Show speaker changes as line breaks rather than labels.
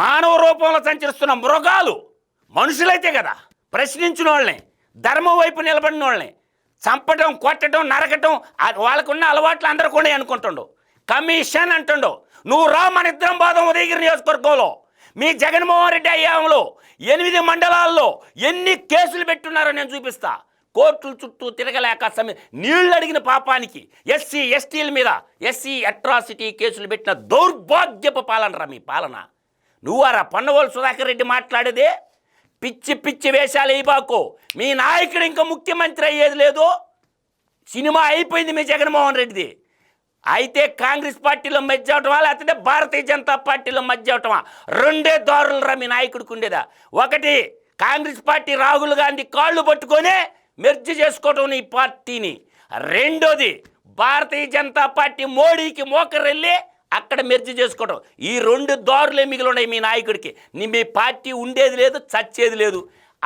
మానవ రూపంలో సంచరిస్తున్న మృగాలు మనుషులైతే కదా ప్రశ్నించిన వాళ్ళని ధర్మం వైపు నిలబడిన వాళ్ళని చంపటం కొట్టడం నరకటం వాళ్ళకున్న అలవాట్లు అందరూ కూడా అనుకుంటుండు. కమిషన్ అంటుండు నువ్వు రా మన ఇద్దరం బాధం ఉదయగిరి నియోజకవర్గంలో. మీ జగన్మోహన్ రెడ్డి అయ్యాంలో ఎనిమిది మండలాల్లో ఎన్ని కేసులు పెట్టున్నారో నేను చూపిస్తా. కోర్టుల చుట్టూ తిరగలేక సమి నీళ్ళు అడిగిన పాపానికి ఎస్సీ ఎస్టీల మీద ఎస్సీ అట్రాసిటీ కేసులు పెట్టిన దౌర్భాగ్యపు పాలనరా మీ పాలన. నువ్వారా పన్నవోలు సుధాకర్ రెడ్డి మాట్లాడేది? పిచ్చి పిచ్చి వేషాలు వేయబాకు మీ నాయకుడు ఇంకా ముఖ్యమంత్రి అయ్యేది లేదు. సినిమా అయిపోయింది మీ జగన్మోహన్ రెడ్డిది. అయితే కాంగ్రెస్ పార్టీలో మధ్య అవటమా లేకపోతే భారతీయ జనతా పార్టీలో మధ్య అవటమా రెండే దారులు రా మీ నాయకుడికి ఉండేదా? ఒకటి కాంగ్రెస్ పార్టీ రాహుల్ గాంధీ కాళ్ళు పట్టుకొని మెర్జి చేసుకోవటం ఈ పార్టీని. రెండోది భారతీయ జనతా పార్టీ మోడీకి మోకరెళ్ళి అక్కడ మెర్జీ చేసుకోవడం ఈ రెండు దారులే మిగిలి ఉన్నాయి మీ నాయకుడికి. నీ మీ పార్టీ ఉండేది లేదు చచ్చేది లేదు.